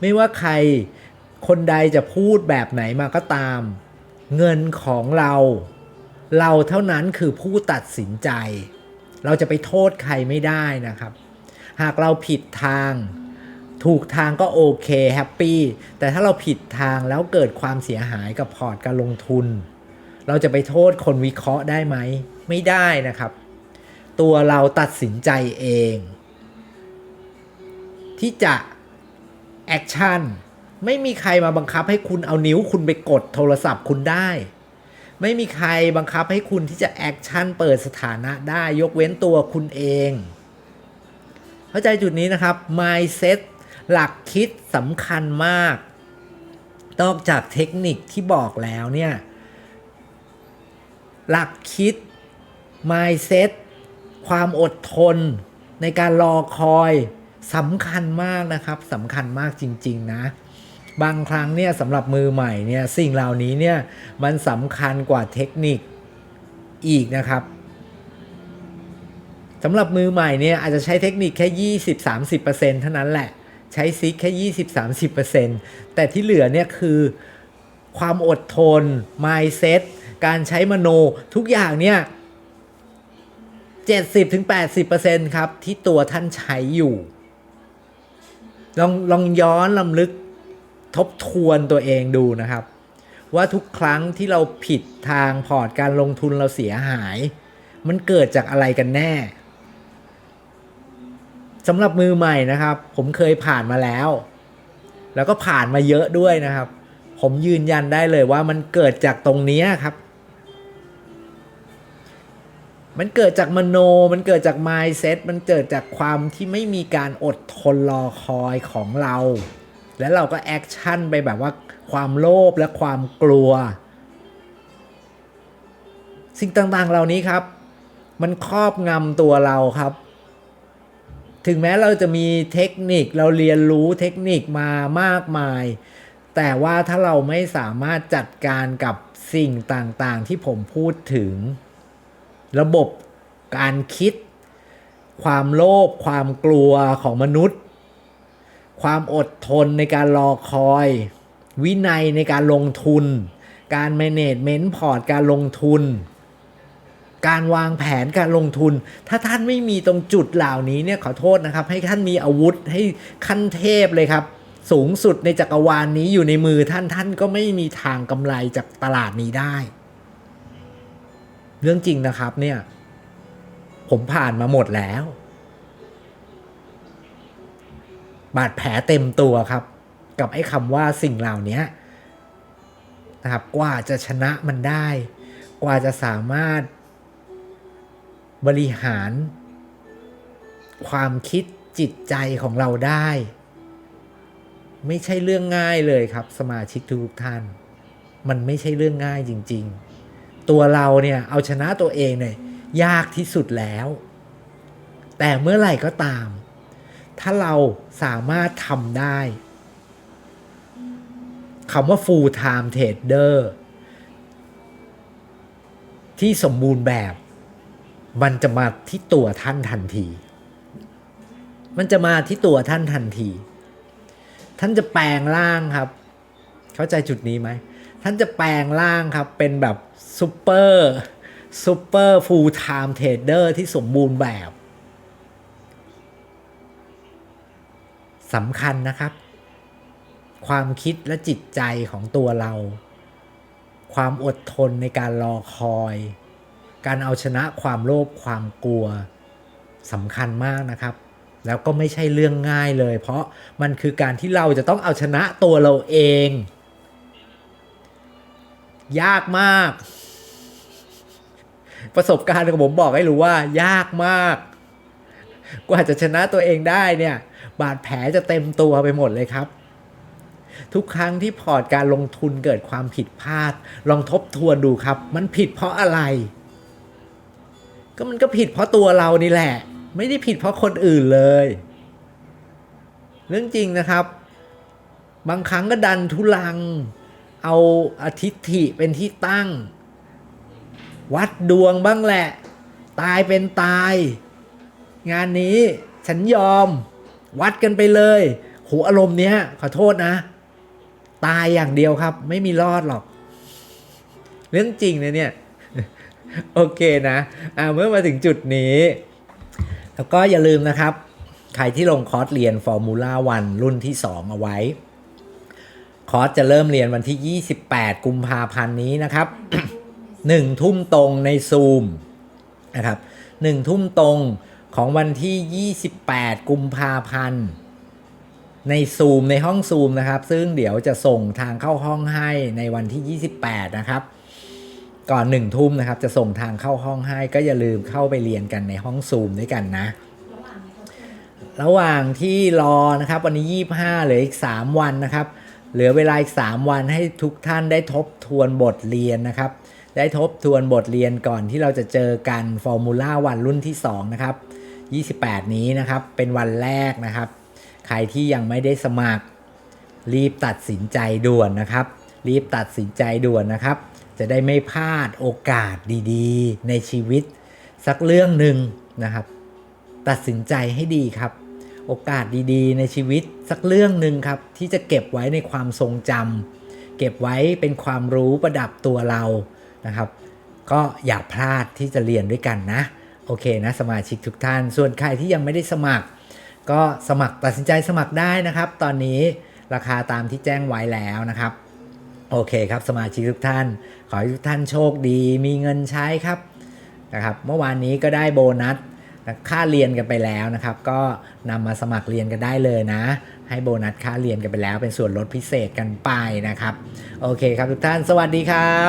ไม่ว่าใครคนใดจะพูดแบบไหนมาก็ตาม เงินของเรา เราเท่านั้นคือผู้ตัดสินใจ เราจะไปโทษใครไม่ได้นะครับ หากเราผิดทางถูกทางก็โอเคแฮปปี้แต่ถ้าเราผิดทางแล้วเกิดความเสียหายกับพอร์ตการลงทุน เราจะไปโทษคนวิเคราะห์ได้ไหม ไม่ได้นะครับ ตัวเราตัดสินใจเอง ที่จะ แอคชั่นไม่มีใครมาบังคับให้คุณเอานิ้วคุณไปกดโทรศัพท์คุณได้ ไม่มีใครบังคับให้คุณที่จะแอคชั่นเปิดสถานะได้ยกเว้นตัวคุณเอง เข้าใจจุดนี้นะครับ mindset หลักคิดสำคัญมาก นอกจากเทคนิคที่บอกแล้วเนี่ย หลักคิด mindset ความอดทนในการรอคอย สำคัญมากนะครับสำคัญมากจริง ๆ นะ บางครั้งเนี่ยสำหรับมือใหม่เนี่ยสิ่งเหล่านี้เนี่ยมันสำคัญกว่าเทคนิคอีกนะครับสำหรับมือใหม่เนี่ยอาจจะใช้เทคนิคแค่ 20-30%เท่านั้นแหละ ใช้ซิกแค่ 20-30%แต่ที่เหลือเนี่ยคือความอดทน mindset การใช้มโนทุกอย่างเนี่ย70-80%ครับที่ตัวท่านใช้อยู่ ลองลองย้อนลำลึกทบทวนตัวเองดูนะครับ ว่าทุกครั้งที่เราผิดทางพอร์ตการลงทุนเราเสียหาย มันเกิดจากอะไรกันแน่สำหรับมือใหม่นะครับ ผมเคยผ่านมาแล้ว แล้วก็ผ่านมาเยอะด้วยนะครับ ผมยืนยันได้เลยว่ามันเกิดจากตรงนี้ครับ มันเกิดจากมโน มันเกิดจาก mindset มันเกิดจากความที่ไม่มีการอดทนรอคอยของเรา แล้วเราก็แอคชั่นไปแบบว่าความโลภและความกลัว สิ่งต่างๆเหล่านี้ครับ มันครอบงำตัวเราครับ ถึงแม้เราจะมีเทคนิคเราเรียนรู้เทคนิคมามากมาย แต่ว่าถ้าเราไม่สามารถจัดการกับสิ่งต่างๆที่ผมพูดถึง ระบบการคิด ความโลภความกลัวของมนุษย์ ความอดทนในการรอคอย วินัยในการลงทุน การ management พอร์ตการลงทุน การวางแผนการลงทุน ถ้าท่านไม่มีตรงจุดเหล่านี้เนี่ยขอโทษนะครับ ให้ท่านมีอาวุธให้ขั้นเทพเลยครับสูงสุดในจักรวาลนนี้อยู่ในมือท่านท่านก็ไม่มีทางกำไรจากตลาดนี้ได้ เรื่องจริงนะครับเนี่ย ผมผ่านมาหมดแล้ว บาดแผลเต็มตัวครับ กับไอ้คำว่าสิ่งเหล่านี้นะครับกว่าจะชนะมันได้ กว่าจะสามารถบริหาร ความคิดจิตใจของเราได้ ไม่ใช่เรื่องง่ายเลยครับ สมาชิกทุกท่าน มันไม่ใช่เรื่องง่ายจริง ๆ ตัวเราเนี่ยเอาชนะตัวเองเนี่ยยากที่สุดแล้ว แต่เมื่อไหร่ก็ตาม ถ้าเราสามารถทำได้คำว่า full time trader ที่สมบูรณ์แบบ มันจะมาที่ตัวท่านทันที มันจะมาที่ตัวท่านทันที ท่านจะแปลงร่างครับ เข้าใจจุดนี้ไหม ท่านจะแปลงร่างครับ เป็นแบบซูเปอร์ซูเปอร์ฟูลไทม์เทรดเดอร์ที่สมบูรณ์แบบสำคัญนะครับ ความคิดและจิตใจของตัวเรา ความอดทนในการรอคอย การเอาชนะความโลภความกลัวสำคัญมากนะครับ แล้วก็ไม่ใช่เรื่องง่ายเลย เพราะมันคือการที่เราจะต้องเอาชนะตัวเราเอง ยากมาก ประสบการณ์ของผมบอกให้รู้ว่า ยากมาก กว่าจะชนะตัวเองได้เนี่ย บาดแผลจะเต็มตัวไปหมดเลยครับ ทุกครั้งที่พอร์ตการลงทุนเกิดความผิดพลาด ลองทบทวนดูครับ มันผิดเพราะอะไร ก็มันก็ผิดเพราะตัวเรานี่แหละ ไม่ได้ผิดเพราะคนอื่นเลย เรื่องจริงนะครับ บางครั้งก็ดันทุลัง เอาอาทิตฐิเป็นที่ตั้ง วัดดวงบ้างแหละ ตายเป็นตาย งานนี้ฉันยอม วัดกันไปเลยโหอารมณ์เนี้ย ขอโทษนะ ตายอย่างเดียวครับ ไม่มีรอดหรอก เรื่องจริงนะเนี่ย โอเคนะอ่าเมื่อมาถึงจุดนี้ แล้วก็อย่าลืมนะครับ ใครที่ลงคอร์สเรียน Formula 1 รุ่นที่ 2 เอาไว้ คอร์สจะเริ่มเรียนวันที่ 28 กุมภาพันธ์นี้นะครับ 1 ทุ่มตรงในซูมนะครับ1ทุ่มตรงของวันที่ 28 กุมภาพันธ์ในซูมในห้องซูมนะครับ ซึ่งเดี๋ยวจะส่งทางเข้าห้องให้ในวันที่ 28 นะครับ ก่อนหนึ่งทุ่มนะครับ จะส่งทางเข้าห้องให้ก็อย่าลืมเข้าไปเรียนกันในห้องซูมด้วยกันนะ ระหว่างที่รอนะครับ วันนี้ 25เหลืออีก 3 วันนะครับ เหลือเวลาอีก 3 วันให้ทุกท่านได้ทบทวนบทเรียนนะครับ ได้ทบทวนบทเรียนก่อนที่เราจะเจอกันฟอร์มูล่าวันรุ่นที่ 2 นะครับ 28 นี้นะครับ เป็นวันแรกนะครับ ใครที่ยังไม่ได้สมัคร รีบตัดสินใจด่วนนะครับ รีบตัดสินใจด่วนนะครับ จะได้ไม่พลาดโอกาสดีๆ ในชีวิต สักเรื่องหนึ่งนะครับ ตัดสินใจให้ดีครับ โอกาสดีๆ ในชีวิตสักเรื่องหนึ่งครับ ที่จะเก็บไว้ในความทรงจำเก็บไว้เป็นความรู้ประดับตัวเรานะครับ ก็อย่าพลาดที่จะเรียนด้วยกันนะ โอเคนะสมาชิกทุกท่าน ส่วนใครที่ยังไม่ได้สมัคร ก็สมัครตัดสินใจสมัครได้นะครับ ตอนนี้ราคาตามที่แจ้งไว้แล้วนะครับโอเคครับสมาชิกทุกท่าน ขอให้ทุกท่านโชคดี มีเงินใช้ครับนะครับ เมื่อวานนี้ก็ได้โบนัส ค่าเรียนกันไปแล้วนะครับ ก็นำมาสมัครเรียนกันได้เลยนะ ให้โบนัสค่าเรียนกันไปแล้ว เป็นส่วนลดพิเศษกันไปนะครับ โอเคครับทุกท่าน สวัสดีครับ